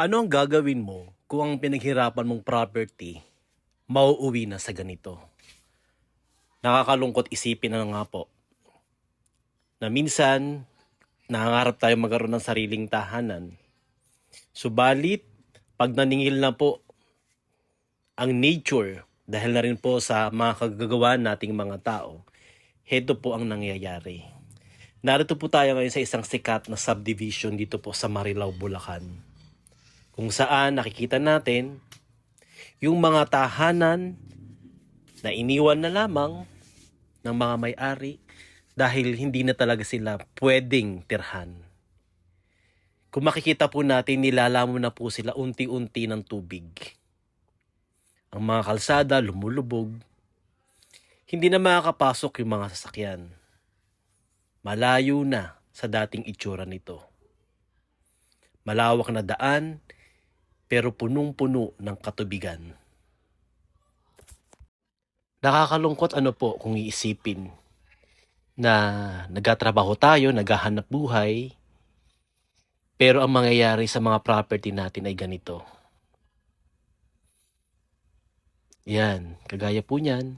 Ano ang gagawin mo kung ang pinaghirapan mong property mauuwi na sa ganito? Nakakalungkot isipin na nga po na minsan nangangarap tayo magkaroon ng sariling tahanan. Subalit, pag naningil na po ang nature dahil na rin po sa mga kagagawa nating mga tao, heto po ang nangyayari. Narito po tayo ngayon sa isang sikat na subdivision dito po sa Marilao, Bulacan. Kung saan nakikita natin yung mga tahanan na iniwan na lamang ng mga may-ari dahil hindi na talaga sila pwedeng tirhan. Kung makikita po natin, nilalamon na po sila unti-unti ng tubig. Ang mga kalsada lumulubog. Hindi na makakapasok yung mga sasakyan. Malayo na sa dating itsura nito. Malawak na daan, pero punong-puno ng katubigan. Nakakalungkot ano po kung iisipin na nagtatrabaho tayo, naghahanap buhay, pero ang mangyayari sa mga property natin ay ganito. Yan, kagaya po niyan,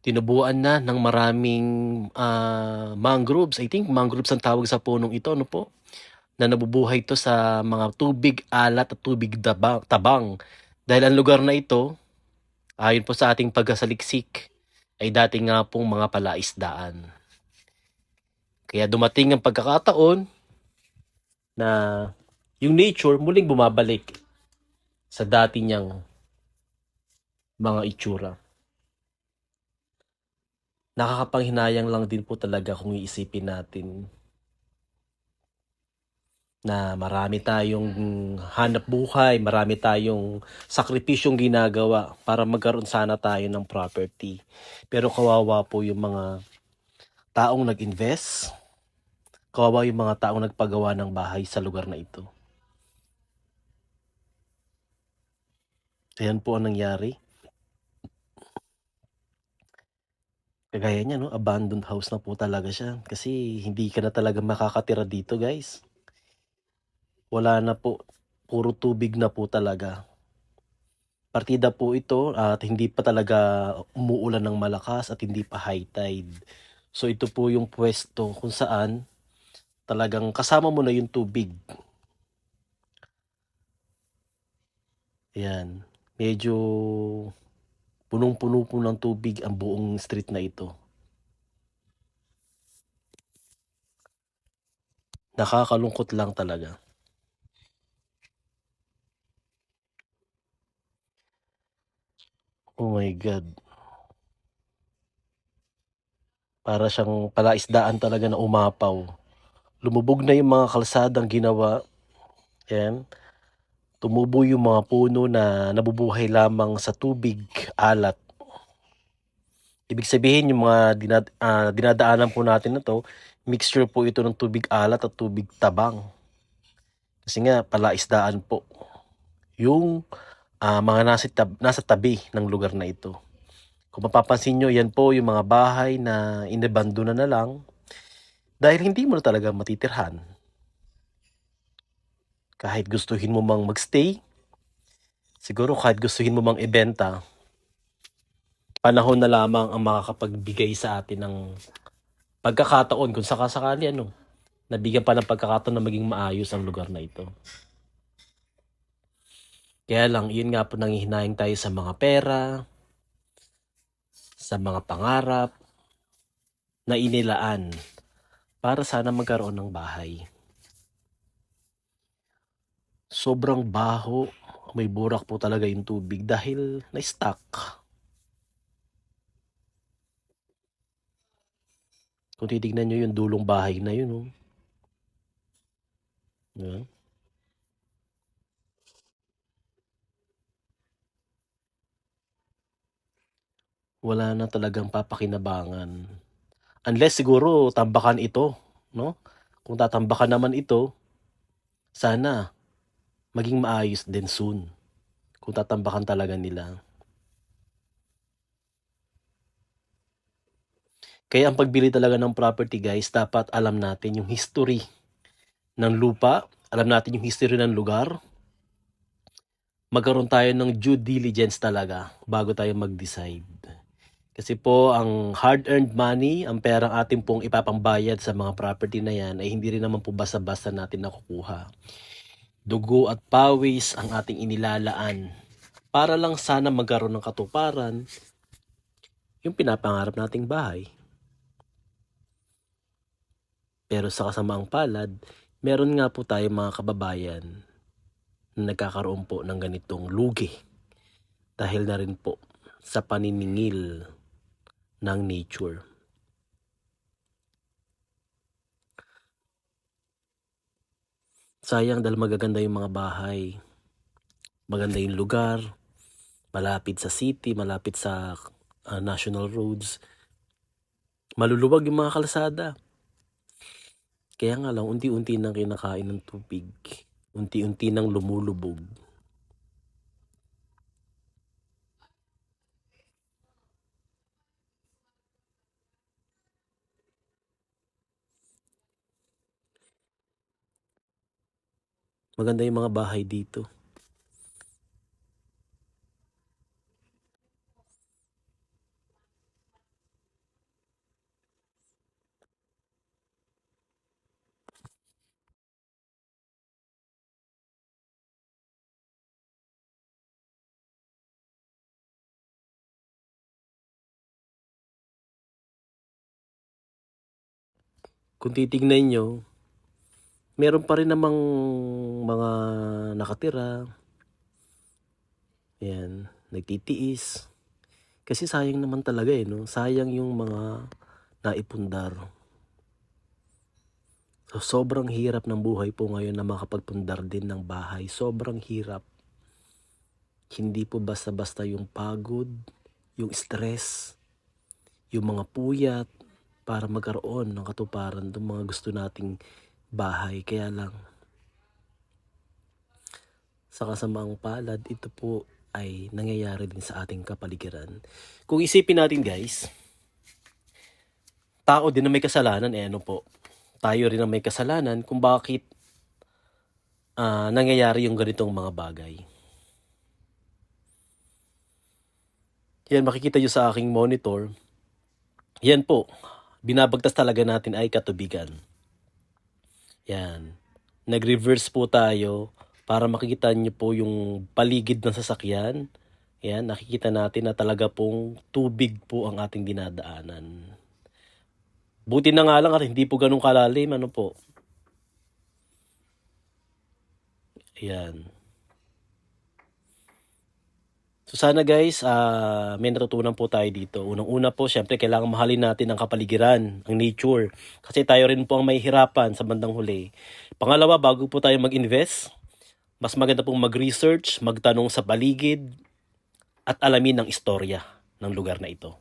tinubuan na ng maraming ah, mangroves. I think mangroves ang tawag sa punong ito, ano po? Na nabubuhay to sa mga tubig alat at tubig tabang. Dahil ang lugar na ito, ayon po sa ating pagkasaliksik, ay dati nga pong mga palaisdaan. Kaya dumating ang pagkakataon na yung nature muling bumabalik sa dati niyang mga itsura. Nakakapanghinayang lang din po talaga kung iisipin natin na marami tayong hanap buhay, marami tayong sakripisyong ginagawa para magkaroon sana tayo ng property. Pero kawawa po yung mga taong nag-invest, kawawa yung mga taong nagpagawa ng bahay sa lugar na ito. Ayan po ang nangyari. Kagaya niya, no? Abandoned house na po talaga siya. Kasi hindi ka na talaga makakatira dito, guys. Wala na po. Puro tubig na po talaga. Partida po ito at hindi pa talaga umuulan ng malakas at hindi pa high tide. So ito po yung pwesto kung saan talagang kasama mo na yung tubig. Ayan. Medyo punong-puno po ng tubig ang buong street na ito. Nakakalungkot lang talaga. Oh my God. Para siyang palaisdaan talaga na umapaw. Lumubog na yung mga kalsadang ginawa. Ayan. Tumubo yung mga puno na nabubuhay lamang sa tubig, alat. Ibig sabihin yung mga dinad, ah, dinadaanan po natin na to, mixture po ito ng tubig alat at tubig tabang. Kasi nga, palaisdaan po. Yung ah, mga nasa, tab- nasa tabi ng lugar na ito. Kung mapapansin nyo, yan po yung mga bahay na inabandona na lang dahil hindi mo na talaga matitirhan. Kahit gustuhin mo mang magstay, siguro kahit gustuhin mo mang ibenta, panahon na lamang ang makakapagbigay sa atin ng pagkakataon kung sakasakali ano, nabigyan pa ng pagkakataon na maging maayos ang lugar na ito. Kaya lang, yun nga po nangihinayang tayo sa mga pera, sa mga pangarap, na inilaan para sana magkaroon ng bahay. Sobrang baho, may burak po talaga yung tubig dahil na-stuck. Kung titignan nyo yung dulong bahay na yun, oh. Yan. Wala na talagang papakinabangan. Unless siguro tambakan ito, no? Kung tatambakan naman ito, sana maging maayos din soon. Kung tatambakan talaga nila. Kaya ang pagbili talaga ng property guys, dapat alam natin yung history ng lupa, alam natin yung history ng lugar, magkaroon tayo ng due diligence talaga bago tayo mag-decide. Kasi po, ang hard-earned money, ang perang ating pong ipapambayad sa mga property na yan, ay hindi rin naman po basta-basta natin nakukuha. Dugo at pawis ang ating inilalaan para lang sana magkaroon ng katuparan yung pinapangarap nating bahay. Pero sa kasamaang palad, meron nga po tayo mga kababayan na nagkakaroon po ng ganitong lugi dahil na rin po sa paniningil ng nature. Sayang dahil magaganda yung mga bahay. Maganda yung lugar. Malapit sa city, malapit sa ah, national roads. Maluluwag yung mga kalsada. Kaya nga lang, unti-unti nang kinakain ng tubig. Unti-unti nang lumulubog. Maganda yung mga bahay dito. Kung titignan nyo, meron pa rin namang mga nakatira. Yan, nagtitiis. Kasi sayang naman talaga eh, no? Sayang yung mga naipundar. So, sobrang hirap ng buhay po ngayon na makapagpundar din ng bahay. Sobrang hirap. Hindi po basta-basta yung pagod, yung stress, yung mga puyat para magkaroon ng katuparan ng mga gusto nating bahay. Kaya lang, sa kasamaang palad, ito po ay nangyayari din sa ating kapaligiran. Kung isipin natin guys, tao din na may kasalanan, eh ano po, tayo rin na may kasalanan kung bakit ah, nangyayari yung ganitong mga bagay. Yan, makikita nyo sa aking monitor. Yan po, binabagtas talaga natin ay katubigan. Yan. Nag-reverse po tayo para makikita nyo po yung paligid ng sasakyan. Yan, nakikita natin na talaga pong tubig po ang ating dinadaanan. Buti na nga lang at hindi po ganun kalalim, ano po. Ayan. Sana guys, ah, may natutunan po tayo dito. Unang-una po, syempre kailangan mahalin natin ang kapaligiran, ang nature. Kasi tayo rin po ang may hirapan sa bandang huli. Pangalawa, bago po tayo mag-invest, mas maganda pong mag-research, magtanong sa paligid, at alamin ang istorya ng lugar na ito.